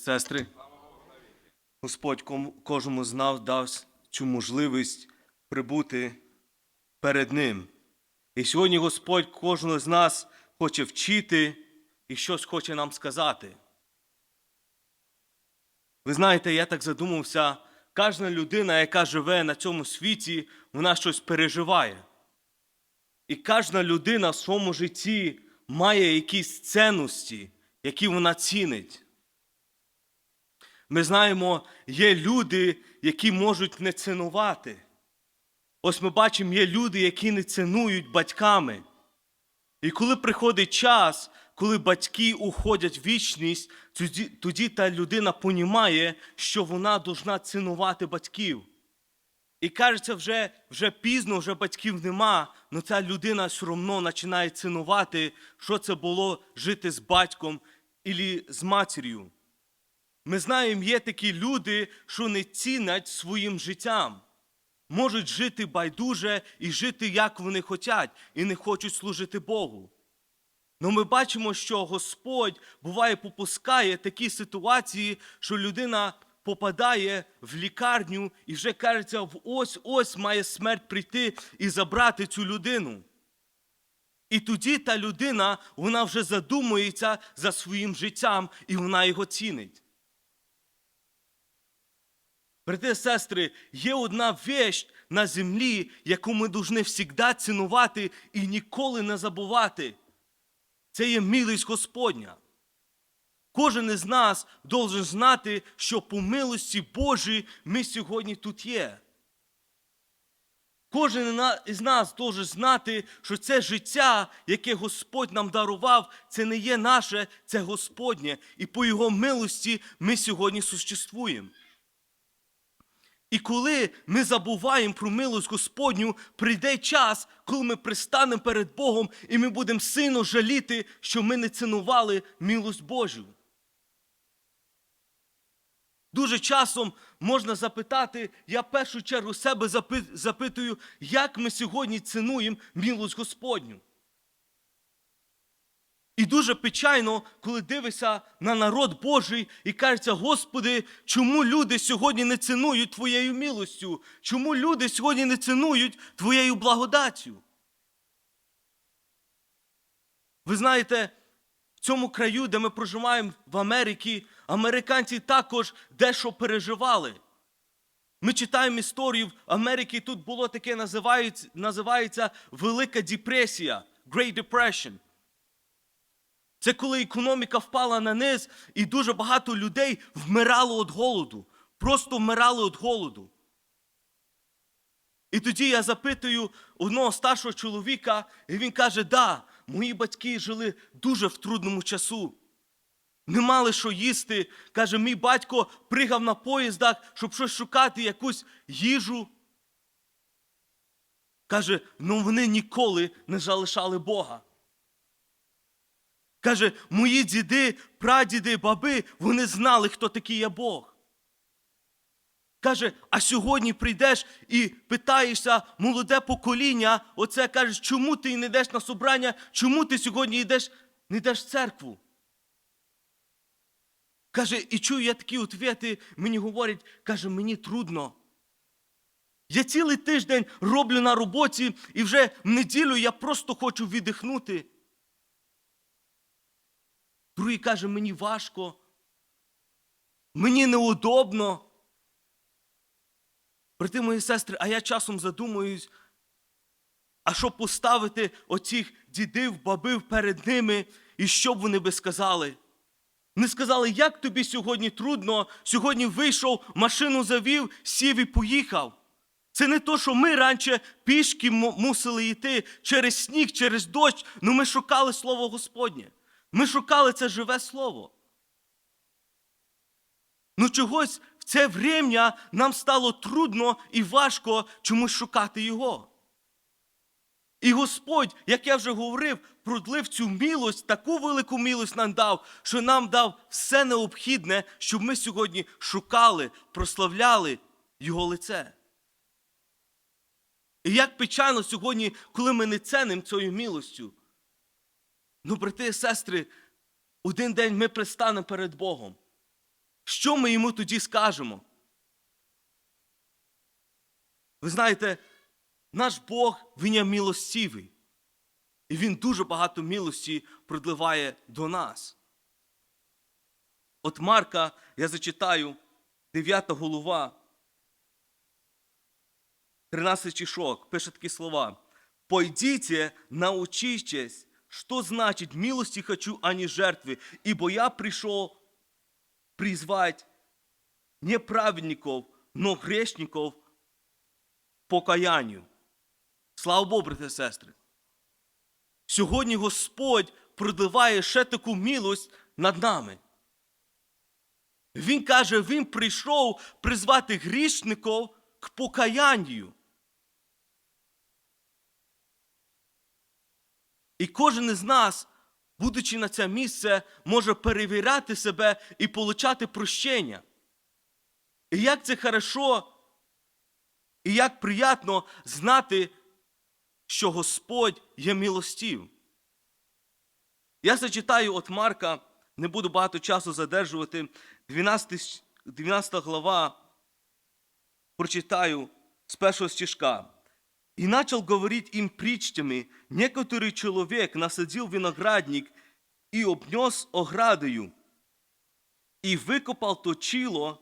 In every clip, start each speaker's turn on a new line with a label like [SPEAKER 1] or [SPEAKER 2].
[SPEAKER 1] Сестри, Господь кожному з нас дасть цю можливість прибути перед Ним. І сьогодні Господь кожного з нас хоче вчити і щось хоче нам сказати. Ви знаєте, я так задумався, кожна людина, яка живе на цьому світі, вона щось переживає. І кожна людина в своєму житті має якісь цінності, які вона цінить. Ми знаємо, є люди, які можуть не цінувати. Ось ми бачимо, є люди, які не цінують батьками. І коли приходить час, коли батьки уходять в вічність, тоді, тоді та людина понімає, що вона должна цінувати батьків. І кажеться, вже, вже пізно, вже батьків нема, але ця людина все одно починає цінувати, що це було жити з батьком або з матір'ю. Ми знаємо, є такі люди, що не цінять своїм життям. Можуть жити байдуже і жити, як вони хочуть, і не хочуть служити Богу. Но ми бачимо, що Господь буває попускає такі ситуації, що людина попадає в лікарню і вже кажеться, ось-ось має смерть прийти і забрати цю людину. І тоді та людина, вона вже задумується за своїм життям, і вона його цінить. Брати і сестри, є одна вещь на землі, яку ми повинні завжди цінувати і ніколи не забувати. Це є милість Господня. Кожен із нас должен знати, що по милості Божій ми сьогодні тут є. Кожен із нас должен знати, що це життя, яке Господь нам дарував, це не є наше, це Господнє. І по Його милості ми сьогодні существуємо. І коли ми забуваємо про милость Господню, прийде час, коли ми пристанемо перед Богом, і ми будемо сильно жаліти, що ми не цінували милость Божу. Дуже часом можна запитати, я в першу чергу себе запитую, як ми сьогодні цінуємо милость Господню. І дуже печально, коли дивишся на народ Божий і кажеться, Господи, чому люди сьогодні не цінують Твоєю милостю? Чому люди сьогодні не цінують Твоєю благодаттю? Ви знаєте, в цьому краю, де ми проживаємо в Америці, американці також дещо переживали. Ми читаємо історію в Америці, тут було таке називається, Велика депресія, Great Depression. Це коли економіка впала на низ, і дуже багато людей вмирало від голоду. Просто вмирали від голоду. І тоді я запитую одного старшого чоловіка, і він каже: да, мої батьки жили дуже в трудному часу. Не мали що їсти. Каже, мій батько пригав на поїздах, щоб щось шукати, якусь їжу. Каже, ну вони ніколи не залишали Бога. Каже, мої діди, прадіди, баби, вони знали, хто такий є Бог. Каже, а сьогодні прийдеш і питаєшся, молоде покоління, оце кажеш, чому ти не йдеш на собрання, чому ти сьогодні йдеш, не йдеш в церкву? Каже, і чую я такі ответи, мені говорять, каже, мені трудно. Я цілий тиждень роблю на роботі, і вже в неділю я просто хочу віддихнути. Другий каже, мені важко, мені неудобно. Брати мої сестри, а я часом задумуюсь, а щоб поставити оцих дідів, бабів перед ними, і що б вони би сказали? Вони сказали, як тобі сьогодні трудно, сьогодні вийшов, машину завів, сів і поїхав. Це не то, що ми раніше пішки мусили йти через сніг, через дощ, але ми шукали Слово Господнє. Ми шукали це живе слово. Ну чогось в це врем'я нам стало трудно і важко чомусь шукати його. І Господь, як я вже говорив, продлив цю милость, таку велику милость нам дав, що нам дав все необхідне, щоб ми сьогодні шукали, прославляли Його лице. І як печально сьогодні, коли ми не ценимо цією милостю. Ну, брати і сестри, один день ми пристанемо перед Богом. Що ми йому тоді скажемо? Ви знаєте, наш Бог, Він є милостивий. І Він дуже багато милості продливає до нас. От Марка я зачитаю 9 голова, 13 стишок, пише такі слова. «Пойдите, научитесь, что значит милости хочу, а не жертвы, ибо я пришел призвать не праведников, но грешников к покаянню. Слава Богу, брати і сестри. Сьогодні Господь продливає ще таку милость над нами. Він каже, Він прийшов призвати грішників к покаянню. І кожен із нас, будучи на це місце, може перевіряти себе і получати прощення. І як це хорошо, і як приємно знати, що Господь є милостив. Я зачитаю от Марка, не буду багато часу задержувати, 12, 12 глава, прочитаю з першого стишка. И начал говорить им притчами, некоторый человек насадил виноградник и обнес оградою, и выкопал точило,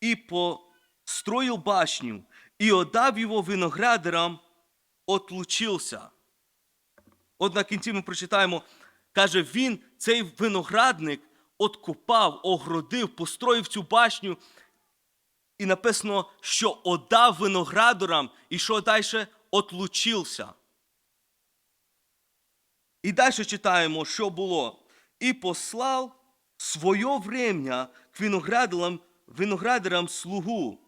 [SPEAKER 1] и построил башню, и отдав его виноградарам, отлучився. От на кінці ми прочитаємо, каже, він, цей виноградник, откопав, огородив, построїв цю башню, і написано, що отдав виноградарам, і що далі отлучився. І далі читаємо, що було. І послав своє врем'я к виноградарам, виноградарам слугу,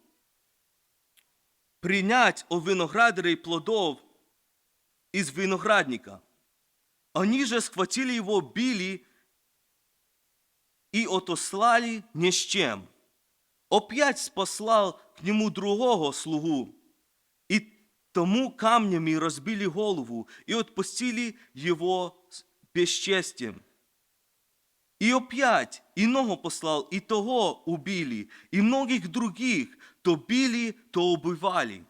[SPEAKER 1] принять о виноградаре плодов из виноградника. Они же схватили его, били и отослали ни с чем. Опять послал к нему другого слугу, тому камнями разбили голову, и отпустили его бесчестием. И опять иного послал, и того убили, и многих других то били, то убивали.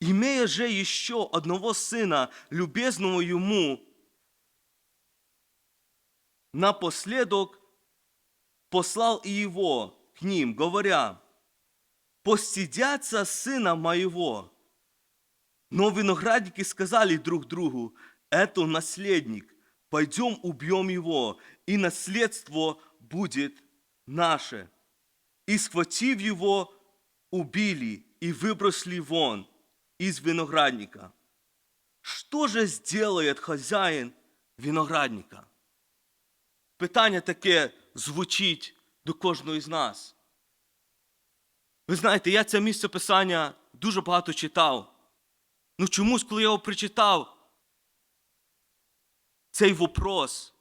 [SPEAKER 1] Имея же еще одного сына, любезного ему, напоследок послал и его к ним, говоря, «Постидятся сына моего». Но виноградники сказали друг другу, «Это наследник, пойдем убьем его, и наследство будет наше». И схватив его, убили и выбросили вон из виноградника. Что же сделает хазяїн виноградника? Питання таке звучить до кожного з нас. Ви знаєте, я це місце писання дуже багато читав. Ну чомусь, коли я його прочитав, цей вопрос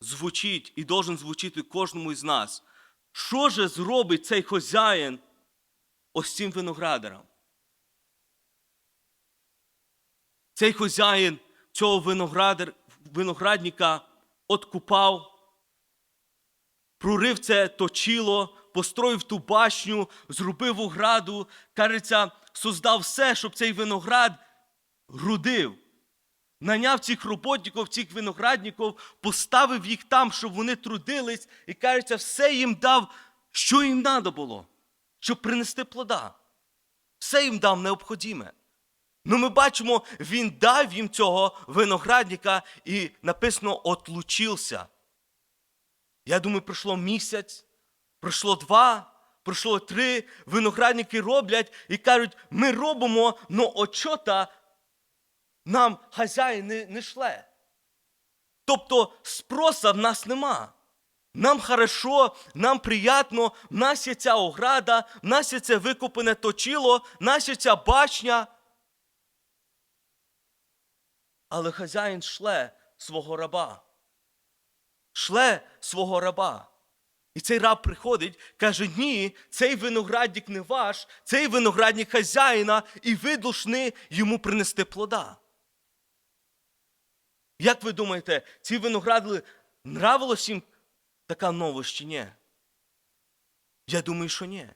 [SPEAKER 1] звучить і должен звучити кожному із нас. Що же зробить цей хазяїн ось цим виноградарам? Цей хазяїн цього виноградар, виноградника откупав, прорив це точило, построїв ту башню, зробив ограду, кажеться, создав все, щоб цей виноград грудив. Наняв цих роботників, цих виноградників, поставив їх там, щоб вони трудились, і кажеться, все їм дав, що їм треба було, щоб принести плода. Все їм дав необхідне. Ну, ми бачимо, він дав їм цього виноградника і написано отлучився. Я думаю, пройшло місяць, пройшло два, пройшло три. Виноградники роблять і кажуть, ми робимо, но очота нам хазяїн не, не шле. Тобто спроса в нас нема. Нам хорошо, нам приємно, в нас є ця ограда, в нас є це викопане точило, в нас є ця башня. Але хазяїн шле свого раба. Шле свого раба. І цей раб приходить, каже: ні, цей виноградник не ваш, цей виноградник хазяїна, і ви должны йому принести плода. Як ви думаєте, ці виногради нравилось їм така новость чи ні? Я думаю, що ні.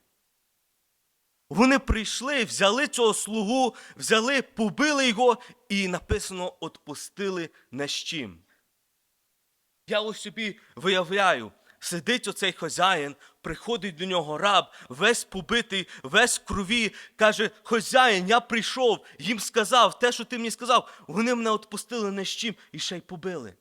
[SPEAKER 1] Вони прийшли, взяли цього слугу, взяли, побили його і написано, отпустили з чим. Я ось собі виявляю, сидить оцей хазяїн, приходить до нього раб, весь побитий, весь крові, каже: Хазяїн, я прийшов, їм сказав те, що ти мені сказав. Вони мене отпустили не з чим і ще й побили.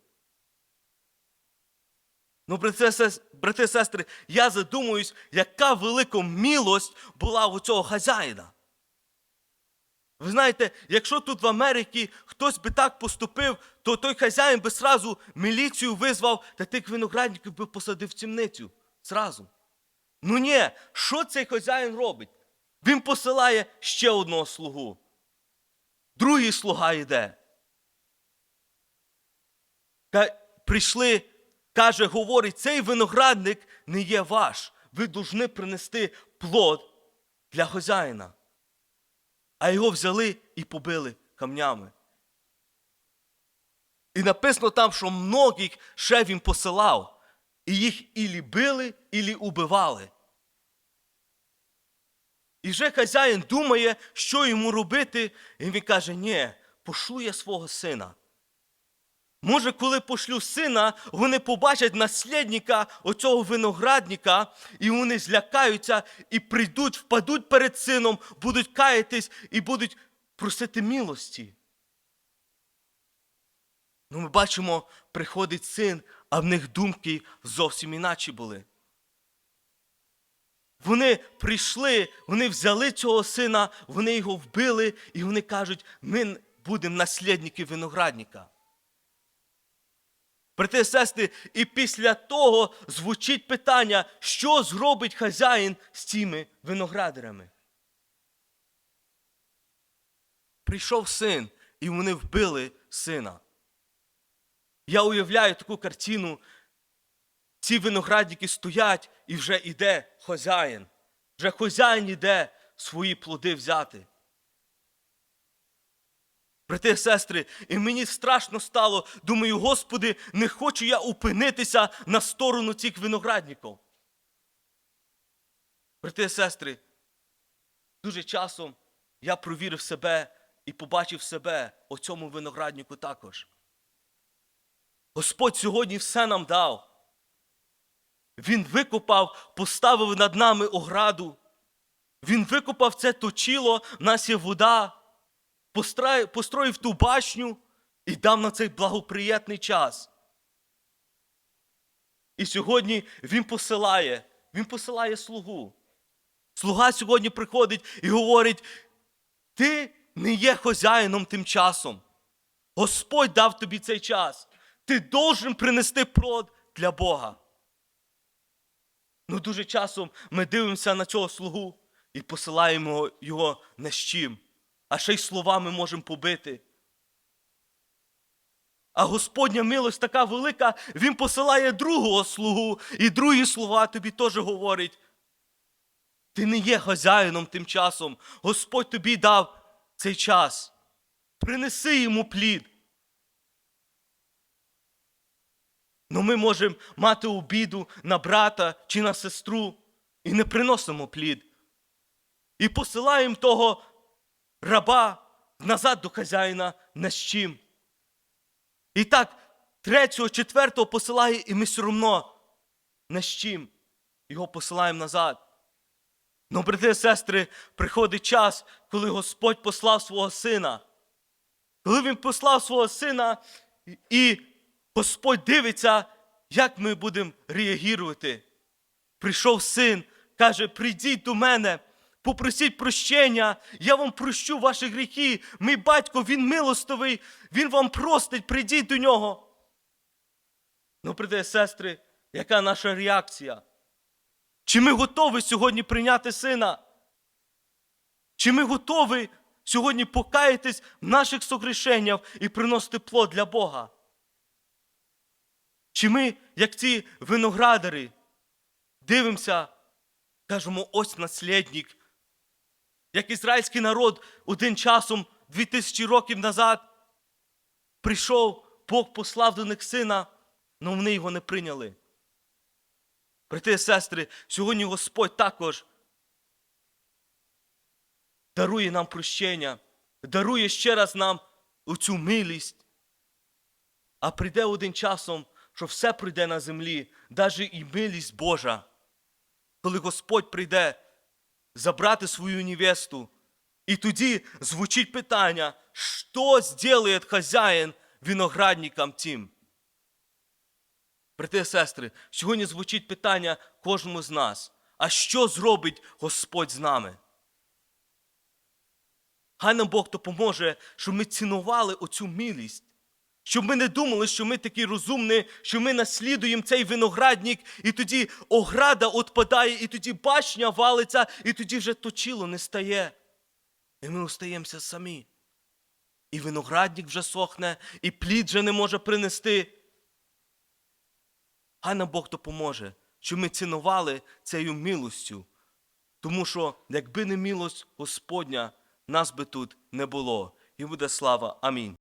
[SPEAKER 1] Ну, брати, брати, сестри, я задумуюсь, яка велика милость була у цього хазяїна. Ви знаєте, якщо тут в Америці хтось би так поступив, то той хазяїн би сразу міліцію визвав та тих виноградників би посадив в темницю. Зразу. Ну ні, що цей хазяїн робить? Він посилає ще одного слугу. Другий слуга йде. Прийшли, каже, говорить, цей виноградник не є ваш. Ви повинні принести плод для хазяїна. А його взяли і побили камнями. І написано там, що многих ще він посилав, і їх ілі били, ілі убивали. І вже хазяїн думає, що йому робити, і він каже: ні, пошлю я свого сина. Може, коли пошлю сина, вони побачать наслідника оцього виноградника, і вони злякаються і прийдуть, впадуть перед сином, будуть каятись і будуть просити милості. Ну, ми бачимо, приходить син, а в них думки зовсім іначе були. Вони прийшли, вони взяли цього сина, вони його вбили, і вони кажуть, ми будемо наслідники виноградника. Брати сестри, і після того звучить питання, що зробить хазяїн з цими виноградарями. Прийшов син, і вони вбили сина. Я уявляю таку картину. Ці виноградники стоять, і вже йде хазяїн. Вже хазяїн іде свої плоди взяти. Брати і сестри, і мені страшно стало. Думаю, Господи, не хочу я упинитися на сторону цих виноградників. Брати і сестри, дуже часом я провірив себе і побачив себе у цьому винограднику також. Господь сьогодні все нам дав. Він викопав, поставив над нами ограду. Він викопав це точило, в нас є вода построїв, ту башню і дав на цей благоприятний час. І сьогодні він посилає, він посилає слугу. Слуга сьогодні приходить і говорить: ти не є хазяїном тим часом. Господь дав тобі цей час. Ти должен принести плод для Бога. Ну, дуже часом ми дивимося на цього слугу і посилаємо його не з чим а ще й словами можемо побити. А Господня милость така велика, Він посилає другого слугу, і другі слова тобі теж говорить. Ти не є хазяїном тим часом. Господь тобі дав цей час. Принеси йому плід. Ну ми можемо мати обіду на брата чи на сестру і не приносимо плід. І посилаємо того раба назад до хазяїна з чим. І так, третього, четвертого посилає, і ми все одно з чим. Його посилаємо назад. Ну, брати і сестри, приходить час, коли Господь послав свого сина. Коли Він послав свого сина, і Господь дивиться, як ми будемо реагувати. Прийшов син, каже: прийдіть до мене. Попросіть прощення, я вам прощу ваші гріхи. Мій батько, він милостивий, він вам простить, прийдіть до нього. Ну, брати сестри, яка наша реакція? Чи ми готові сьогодні прийняти сина? Чи ми готові сьогодні покаятись в наших согрішеннях і приносити плод для Бога? Чи ми, як ці виноградари, дивимося, кажемо, ось наслідник, як ізраїльський народ один часом, дві тисячі років назад, прийшов, Бог послав до них сина, але вони його не прийняли. Брати і сестри, сьогодні Господь також дарує нам прощення, дарує ще раз нам оцю милість. А прийде один часом, що все прийде на землі, навіть і милість Божа. Коли Господь прийде забрати свою невесту, і тоді звучить питання, що зробить хазяїн виноградникам тим? Брати і сестри, сьогодні звучить питання кожному з нас. А що зробить Господь з нами? Хай нам Бог допоможе, щоб ми цінували оцю милість. Щоб ми не думали, що ми такі розумні, що ми наслідуємо цей виноградник, і тоді ограда відпадає, і тоді башня валиться, і тоді вже точило не стає. І ми остаємося самі. І виноградник вже сохне, і плід вже не може принести. Хай нам Бог допоможе, щоб ми цінували цією милостю. Тому що, якби не милость Господня, нас би тут не було. І буде слава. Амінь.